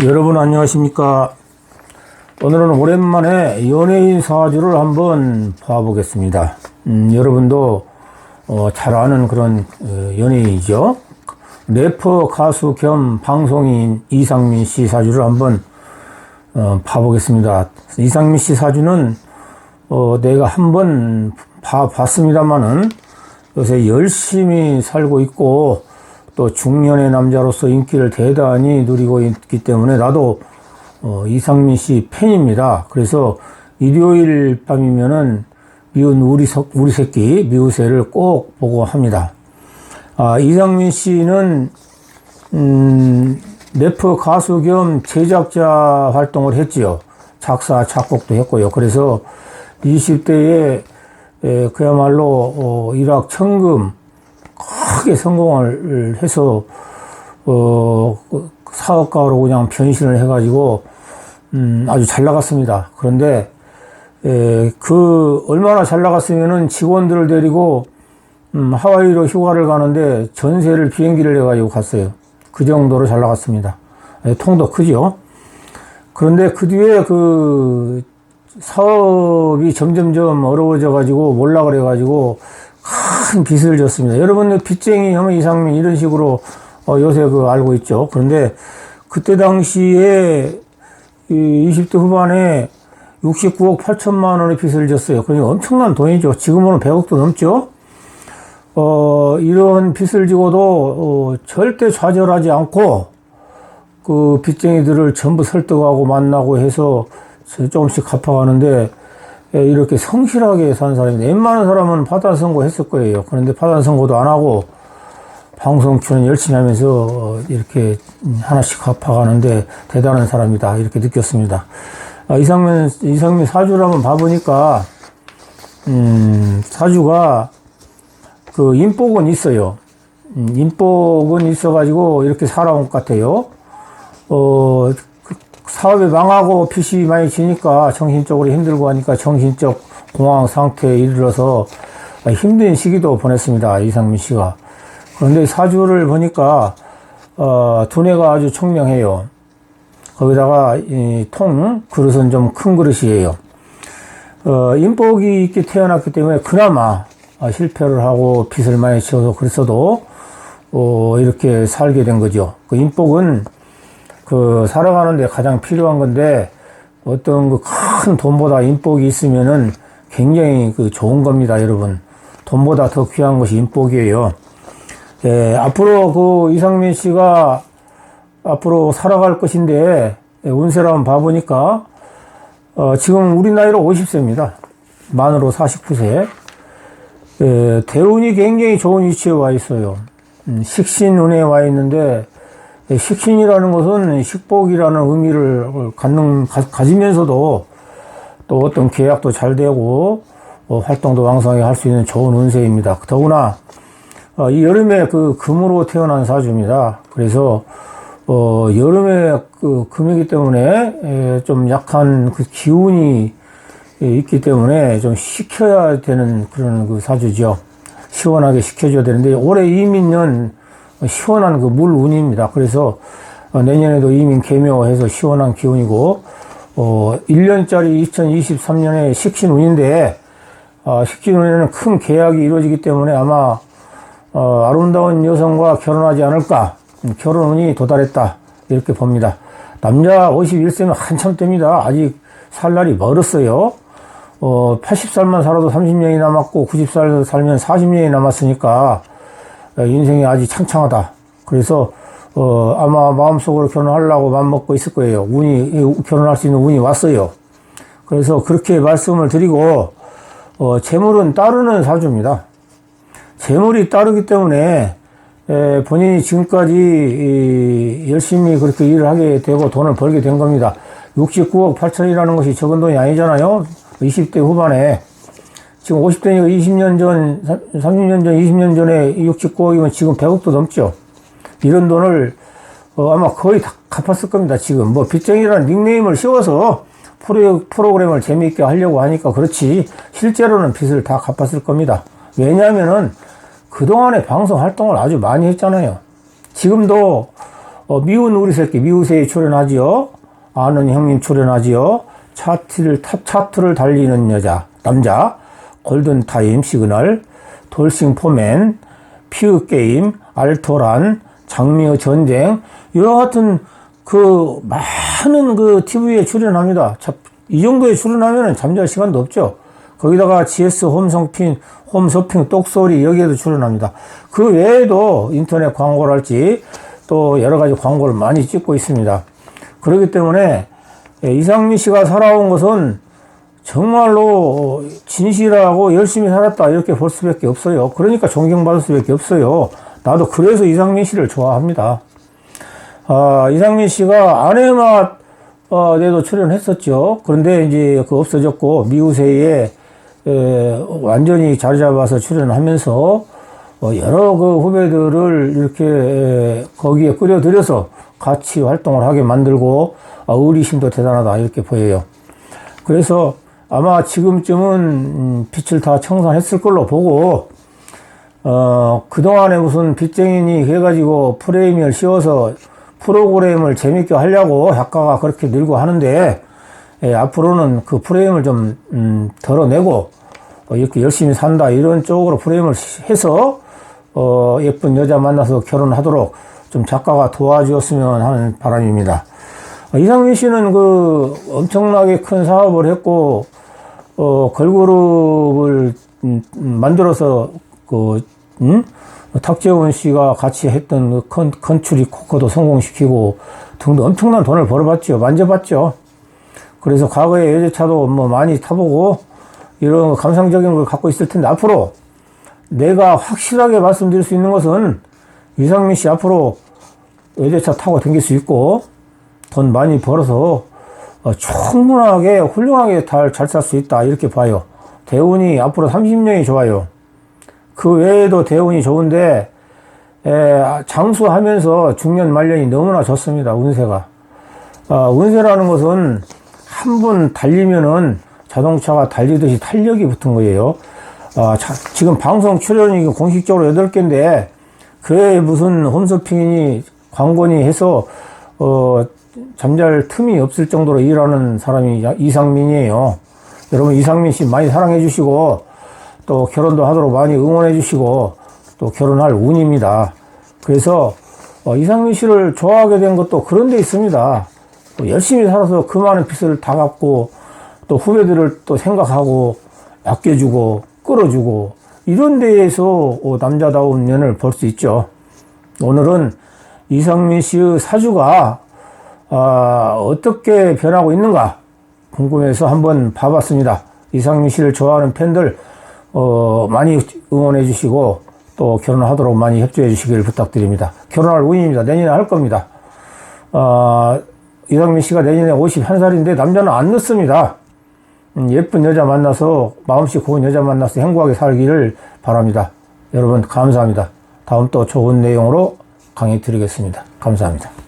여러분 안녕하십니까? 오늘은 오랜만에 연예인 사주를 한번 봐보겠습니다. 음, 여러분도 어, 잘 아는 그런 어, 연예인이죠? 래퍼 가수 겸 방송인 이상민 씨 사주를 한번 어, 봐보겠습니다. 이상민 씨 사주는 어, 내가 한번 봐봤습니다마는 요새 열심히 살고 있고 또 중년의 남자로서 인기를 대단히 누리고 있기 때문에 나도 어, 이상민 씨 팬입니다. 그래서 일요일 밤이면은 미운 우리 석, 우리 새끼 미우새를 꼭 보고 합니다. 아, 이상민 씨는 음, 래퍼 가수 겸 제작자 활동을 했지요. 작사 작곡도 했고요. 그래서 20대에 에, 그야말로 어, 일확 천금 크게 성공을 해서 어, 그 사업가로 그냥 변신을 해가지고 음, 아주 잘 나갔습니다. 그런데 에, 그 얼마나 잘 나갔으면은 직원들을 데리고 음, 하와이로 휴가를 가는데 전세를 비행기를 해가지고 갔어요. 그 정도로 잘 나갔습니다. 에, 통도 크죠. 그런데 그 뒤에 그 사업이 점점점 어려워져 가지고 몰라 그래 가지고 큰 빚을 졌습니다. 여러분들 빚쟁이 하면 이상민 이런 식으로 어, 요새 그 알고 있죠. 그런데 그때 당시에 이 20대 후반에 69억 8천만 원의 빚을 졌어요. 그러니까 엄청난 돈이죠. 지금은 100억도 넘죠. 어, 이런 빚을 지고도 어, 절대 좌절하지 않고 그 빚쟁이들을 전부 설득하고 만나고 해서 조금씩 갚아가는데 예, 이렇게 성실하게 산 사람인데 웬만한 사람은 파단 선고 했을 거예요. 그런데 파단 선고도 안 하고 방송 출연 열심히 하면서 어, 이렇게 하나씩 갚아가는데 대단한 사람이다 이렇게 느꼈습니다. 아, 이상민 이상민 사주를 한번 봐보니까 음, 사주가 그 인복은 있어요. 음, 인복은 있어가지고 이렇게 살아온 것 같아요. 어, 그 사업이 망하고 빚이 많이 지니까 정신적으로 힘들고 하니까 정신적 공황 상태에 이르러서 힘든 시기도 보냈습니다. 이상민 씨가. 그런데 사주를 보니까, 어, 두뇌가 아주 청명해요. 거기다가, 이 통, 그릇은 좀 큰 그릇이에요. 어, 인복이 있게 태어났기 때문에 그나마 실패를 하고 빚을 많이 지어서 그랬어도, 어, 이렇게 살게 된 거죠. 그 인복은 그 살아가는데 가장 필요한 건데 어떤 그 큰 돈보다 인복이 있으면은 굉장히 그 좋은 겁니다, 여러분. 돈보다 더 귀한 것이 인복이에요. 예, 앞으로 그 이상민 씨가 앞으로 살아갈 것인데 예, 한번 봐보니까 어, 지금 우리 나이로 50세입니다. 만으로 49세. 예, 대운이 굉장히 좋은 위치에 와 있어요. 음, 식신운에 와 있는데 예, 식신이라는 것은 식복이라는 의미를 갖는, 가, 지면서도 또 어떤 계약도 잘 되고 어, 활동도 왕성하게 할 수 있는 좋은 운세입니다. 더구나 어, 이 여름에 그 금으로 태어난 사주입니다. 그래서 어, 여름에 그 금이기 때문에 에, 좀 약한 그 기운이 있기 때문에 좀 식혀야 되는 그런 그 사주죠. 시원하게 식혀줘야 되는데 올해 이민년 시원한 그 물 운입니다. 그래서 어, 내년에도 이민 개묘해서 시원한 기운이고 어 1년짜리 2023년에 식신 운인데 어, 식신 운에는 큰 계약이 이루어지기 때문에 아마 어, 아름다운 여성과 결혼하지 않을까 음, 결혼 운이 도달했다 이렇게 봅니다. 남자 51세면 한참 됩니다. 아직 살 날이 멀었어요. 어, 80살만 살아도 30년이 남았고 90살 살면 40년이 남았으니까 어, 인생이 아직 창창하다. 그래서 어, 아마 마음속으로 결혼하려고 마음먹고 있을 거예요. 운이 결혼할 수 있는 운이 왔어요. 그래서 그렇게 말씀을 드리고 어, 재물은 따르는 사주입니다. 재물이 따르기 때문에 에, 본인이 지금까지 이, 열심히 그렇게 일을 하게 되고 돈을 벌게 된 겁니다. 69억 8천이라는 것이 적은 돈이 아니잖아요. 20대 후반에 지금 50대니까 20년 전, 30년 전, 20년 전에 69억이면 지금 100억도 넘죠. 이런 돈을 어, 아마 거의 다 갚았을 겁니다. 지금 뭐 빚쟁이라는 닉네임을 씌워서 프로, 프로그램을 재미있게 하려고 하니까 그렇지 실제로는 빚을 다 갚았을 겁니다. 왜냐하면은 그동안에 방송 활동을 아주 많이 했잖아요. 지금도 어, 미운 우리 새끼 미우새에 출연하지요. 아는 형님 출연하지요. 차트를 탑 차트를 달리는 여자 남자 골든 타임 시그널 돌싱 포맨 피우 게임 알토란 장미의 전쟁 이와 같은 그 많은 그 TV에 출연합니다. 자, 이 정도에 출연하면 잠잘 시간도 없죠. 거기다가 GS 홈쇼핑, 홈쇼핑 똑소리 여기에도 출연합니다. 그 외에도 인터넷 광고랄지 또 여러 가지 광고를 많이 찍고 있습니다. 그렇기 때문에 예, 이상민 씨가 살아온 것은 정말로 진실하고 열심히 살았다 이렇게 볼 수밖에 없어요. 그러니까 존경받을 수밖에 없어요. 나도 그래서 이상민 씨를 좋아합니다. 아, 이상민 씨가 아내맛 어, 내도 출연했었죠. 그런데 이제 그 없어졌고 미우새에 에, 완전히 자리 잡아서 출연하면서 어, 여러 그 후배들을 이렇게 에, 거기에 끌어들여서 같이 활동을 하게 만들고 아, 의리심도 대단하다 이렇게 보여요. 그래서 아마 지금쯤은 음, 빛을 다 청산했을 걸로 보고 어, 그동안에 무슨 빚쟁이니 해가지고 프레임을 씌워서 프로그램을 재밌게 하려고 작가가 그렇게 늘고 하는데, 예, 앞으로는 그 프레임을 좀, 음, 덜어내고, 어, 이렇게 열심히 산다, 이런 쪽으로 프레임을 해서, 어, 예쁜 여자 만나서 결혼하도록 좀 작가가 도와주었으면 하는 바람입니다. 어, 이상민 씨는 그 엄청나게 큰 사업을 했고, 어, 걸그룹을 음, 음, 만들어서 그, 음? 탁재훈 씨가 같이 했던 그 컨, 컨츄리 코커도 성공시키고 등등 엄청난 돈을 벌어봤죠. 만져봤죠. 그래서 과거에 외제차도 뭐 많이 타보고 이런 감상적인 걸 갖고 있을 텐데 앞으로 내가 확실하게 말씀드릴 수 있는 것은 이상민 씨 앞으로 외제차 타고 다닐 수 있고 돈 많이 벌어서 어, 충분하게 훌륭하게 잘살 수 있다 이렇게 봐요. 대운이 앞으로 30년이 좋아요. 그 외에도 대운이 좋은데 에, 장수하면서 중년 말년이 너무나 좋습니다. 운세가. 아, 운세라는 것은 한 번 달리면은 자동차가 달리듯이 탄력이 붙은 거예요. 아, 자, 지금 방송 출연이 공식적으로 8개인데 그에 무슨 홈쇼핑이니 광고니 해서 어, 잠잘 틈이 없을 정도로 일하는 사람이 이상민이에요. 여러분 이상민 씨 많이 사랑해 주시고 또 결혼도 하도록 많이 응원해 주시고 또 결혼할 운입니다. 그래서 어, 이상민 씨를 좋아하게 된 것도 그런 데 있습니다. 또 열심히 살아서 그 많은 빚을 다 갚고 또 후배들을 또 생각하고 아껴주고 끌어주고 이런 데에서 어, 남자다운 면을 볼 수 있죠. 오늘은 이상민 씨의 사주가 아, 어 떻게 변하고 있는가 궁금해서 한번 봐봤습니다. 이상민 씨를 좋아하는 팬들 어, 많이 응원해 주시고 또 결혼하도록 많이 협조해 주시길 부탁드립니다. 결혼할 운입니다. 내년에 할 겁니다. 어, 이상민 씨가 내년에 51살인데 남자는 안 늦습니다. 음, 예쁜 여자 만나서 마음씨 고운 여자 만나서 행복하게 살기를 바랍니다. 여러분 감사합니다. 다음 또 좋은 내용으로 강의 드리겠습니다. 감사합니다.